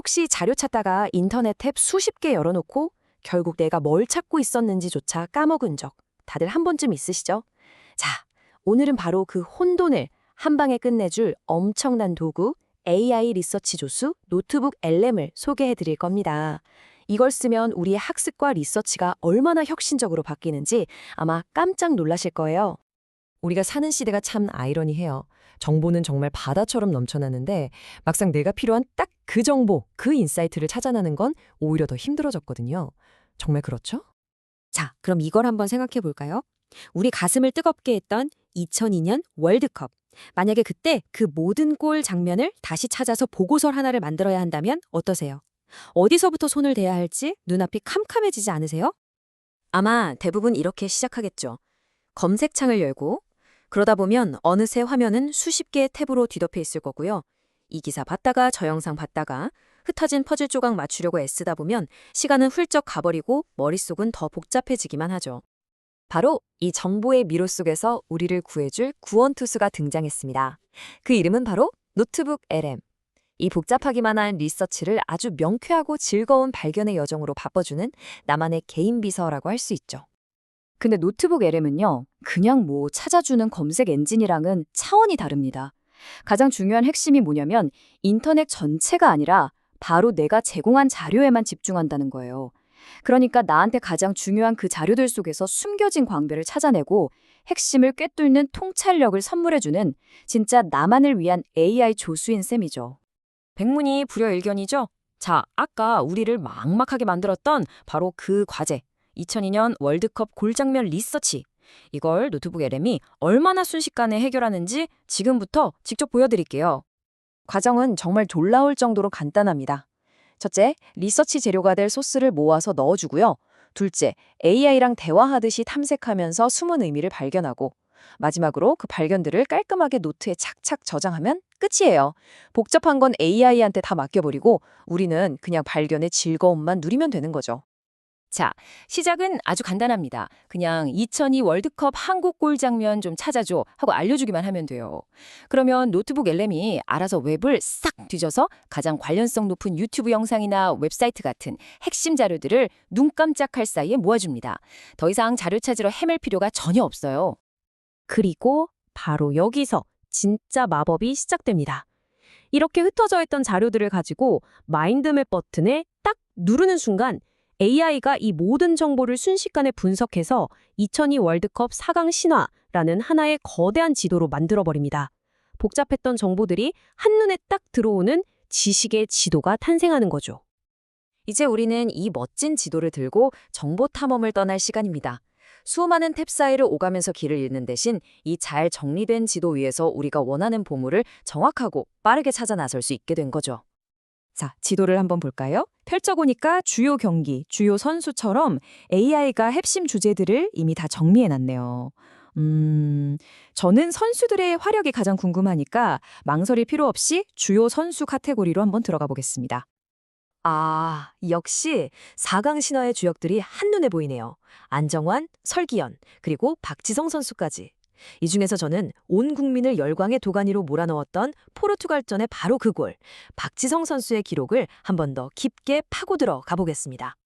혹시 자료 찾다가 인터넷 탭 수십 개 열어놓고 결국 내가 뭘 찾고 있었는지조차 까먹은 적 다들 한 번쯤 있으시죠? 자, 오늘은 바로 그 혼돈을 한 방에 끝내줄 엄청난 도구 AI 리서치 조수 노트북 LM을 소개해 드릴 겁니다. 이걸 쓰면 우리의 학습과 리서치가 얼마나 혁신적으로 바뀌는지 아마 깜짝 놀라실 거예요. 우리가 사는 시대가 참 아이러니해요. 정보는 정말 바다처럼 넘쳐나는데 막상 내가 필요한 딱 그 정보, 그 인사이트를 찾아내는 건 오히려 더 힘들어졌거든요. 정말 그렇죠? 자, 그럼 이걸 한번 생각해 볼까요? 우리 가슴을 뜨겁게 했던 2002년 월드컵. 만약에 그때 그 모든 골 장면을 다시 찾아서 보고서 하나를 만들어야 한다면 어떠세요? 어디서부터 손을 대야 할지 눈앞이 캄캄해지지 않으세요? 아마 대부분 이렇게 시작하겠죠. 검색창을 열고 그러다 보면 어느새 화면은 수십 개의 탭으로 뒤덮여 있을 거고요. 이 기사 봤다가 저 영상 봤다가 흩어진 퍼즐 조각 맞추려고 애쓰다 보면 시간은 훌쩍 가버리고 머릿속은 더 복잡해지기만 하죠. 바로 이 정보의 미로 속에서 우리를 구해줄 구원투수가 등장했습니다. 그 이름은 바로 노트북 LM. 이 복잡하기만 한 리서치를 아주 명쾌하고 즐거운 발견의 여정으로 바꿔주는 나만의 개인 비서라고 할 수 있죠. 근데 노트북 LM은요, 그냥 뭐 찾아주는 검색 엔진이랑은 차원이 다릅니다. 가장 중요한 핵심이 뭐냐면 인터넷 전체가 아니라 바로 내가 제공한 자료에만 집중한다는 거예요. 그러니까 나한테 가장 중요한 그 자료들 속에서 숨겨진 광배를 찾아내고 핵심을 꿰뚫는 통찰력을 선물해주는 진짜 나만을 위한 AI 조수인 셈이죠. 백문이 불여일견이죠? 자, 아까 우리를 막막하게 만들었던 바로 그 과제. 2002년 월드컵 골장면 리서치. 이걸 노트북 LM이 얼마나 순식간에 해결하는지 지금부터 직접 보여드릴게요. 과정은 정말 놀라울 정도로 간단합니다. 첫째, 리서치 재료가 될 소스를 모아서 넣어주고요. 둘째, AI랑 대화하듯이 탐색하면서 숨은 의미를 발견하고 마지막으로 그 발견들을 깔끔하게 노트에 착착 저장하면 끝이에요. 복잡한 건 AI한테 다 맡겨버리고 우리는 그냥 발견의 즐거움만 누리면 되는 거죠. 자, 시작은 아주 간단합니다. 그냥 2002 월드컵 한국 골 장면 좀 찾아줘 하고 알려주기만 하면 돼요. 그러면 노트북 LM이 알아서 웹을 싹 뒤져서 가장 관련성 높은 유튜브 영상이나 웹사이트 같은 핵심 자료들을 눈 깜짝할 사이에 모아줍니다. 더 이상 자료 찾으러 헤맬 필요가 전혀 없어요. 그리고 바로 여기서 진짜 마법이 시작됩니다. 이렇게 흩어져 있던 자료들을 가지고 마인드맵 버튼을 딱 누르는 순간 AI가 이 모든 정보를 순식간에 분석해서 2002 월드컵 4강 신화라는 하나의 거대한 지도로 만들어버립니다. 복잡했던 정보들이 한눈에 딱 들어오는 지식의 지도가 탄생하는 거죠. 이제 우리는 이 멋진 지도를 들고 정보 탐험을 떠날 시간입니다. 수많은 탭 사이를 오가면서 길을 잃는 대신 이 잘 정리된 지도 위에서 우리가 원하는 보물을 정확하고 빠르게 찾아 나설 수 있게 된 거죠. 자, 지도를 한번 볼까요? 펼쳐보니까 주요 경기, 주요 선수처럼 AI가 핵심 주제들을 이미 다 정리해놨네요. 음, 저는 선수들의 화력이 가장 궁금하니까 망설일 필요 없이 주요 선수 카테고리로 한번 들어가 보겠습니다. 아, 역시 4강 신화의 주역들이 한눈에 보이네요. 안정환, 설기현, 그리고 박지성 선수까지. 이 중에서 저는 온 국민을 열광의 도가니로 몰아넣었던 포르투갈전의 바로 그 골, 박지성 선수의 기록을 한 번 더 깊게 파고들어 가보겠습니다.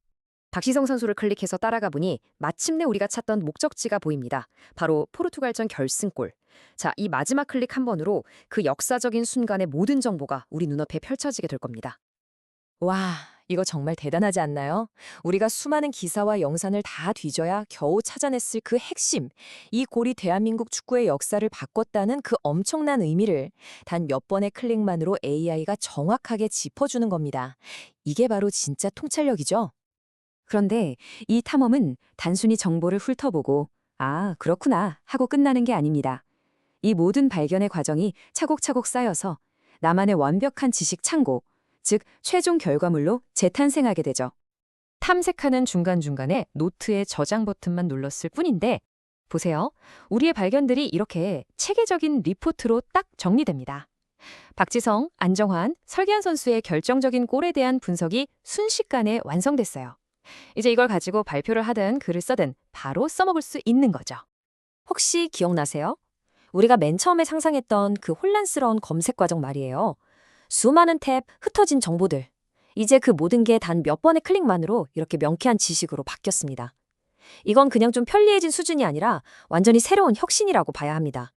박시성 선수를 클릭해서 따라가 보니 마침내 우리가 찾던 목적지가 보입니다. 바로 포르투갈전 결승골. 자, 이 마지막 클릭 한 번으로 그 역사적인 순간의 모든 정보가 우리 눈앞에 펼쳐지게 될 겁니다. 와, 이거 정말 대단하지 않나요? 우리가 수많은 기사와 영상을 다 뒤져야 겨우 찾아냈을 그 핵심, 이 골이 대한민국 축구의 역사를 바꿨다는 그 엄청난 의미를 단 몇 번의 클릭만으로 AI가 정확하게 짚어주는 겁니다. 이게 바로 진짜 통찰력이죠? 그런데 이 탐험은 단순히 정보를 훑어보고 아, 그렇구나 하고 끝나는 게 아닙니다. 이 모든 발견의 과정이 차곡차곡 쌓여서 나만의 완벽한 지식 창고, 즉 최종 결과물로 재탄생하게 되죠. 탐색하는 중간중간에 노트의 저장 버튼만 눌렀을 뿐인데 보세요. 우리의 발견들이 이렇게 체계적인 리포트로 딱 정리됩니다. 박지성, 안정환, 설기한 선수의 결정적인 골에 대한 분석이 순식간에 완성됐어요. 이제 이걸 가지고 발표를 하든 글을 써든 바로 써먹을 수 있는 거죠. 혹시 기억나세요? 우리가 맨 처음에 상상했던 그 혼란스러운 검색 과정 말이에요. 수많은 탭, 흩어진 정보들. 이제 그 모든 게 단 몇 번의 클릭만으로 이렇게 명쾌한 지식으로 바뀌었습니다. 이건 그냥 좀 편리해진 수준이 아니라 완전히 새로운 혁신이라고 봐야 합니다.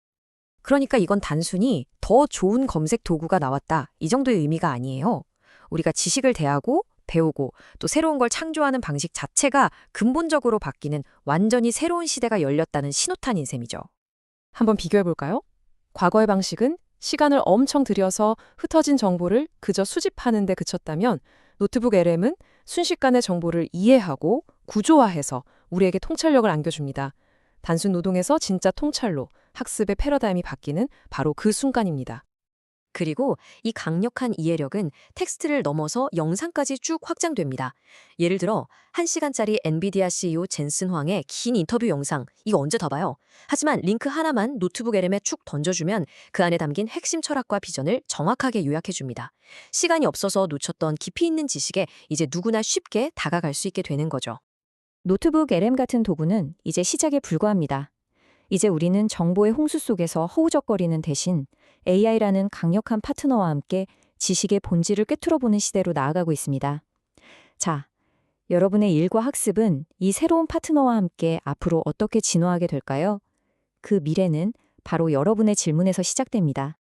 그러니까 이건 단순히 더 좋은 검색 도구가 나왔다 이 정도의 의미가 아니에요. 우리가 지식을 대하고 배우고 또 새로운 걸 창조하는 방식 자체가 근본적으로 바뀌는 완전히 새로운 시대가 열렸다는 신호탄인 셈이죠. 한번 비교해 볼까요? 과거의 방식은 시간을 엄청 들여서 흩어진 정보를 그저 수집하는 데 그쳤다면 노트북 LM은 순식간에 정보를 이해하고 구조화해서 우리에게 통찰력을 안겨줍니다. 단순 노동에서 진짜 통찰로 학습의 패러다임이 바뀌는 바로 그 순간입니다. 그리고 이 강력한 이해력은 텍스트를 넘어서 영상까지 쭉 확장됩니다. 예를 들어 1시간짜리 엔비디아 CEO 젠슨 황의 긴 인터뷰 영상 이거 언제 더 봐요? 하지만 링크 하나만 노트북 LM에 축 던져주면 그 안에 담긴 핵심 철학과 비전을 정확하게 요약해줍니다. 시간이 없어서 놓쳤던 깊이 있는 지식에 이제 누구나 쉽게 다가갈 수 있게 되는 거죠. 노트북 LM 같은 도구는 이제 시작에 불과합니다. 이제 우리는 정보의 홍수 속에서 허우적거리는 대신 AI라는 강력한 파트너와 함께 지식의 본질을 꿰뚫어보는 시대로 나아가고 있습니다. 자, 여러분의 일과 학습은 이 새로운 파트너와 함께 앞으로 어떻게 진화하게 될까요? 그 미래는 바로 여러분의 질문에서 시작됩니다.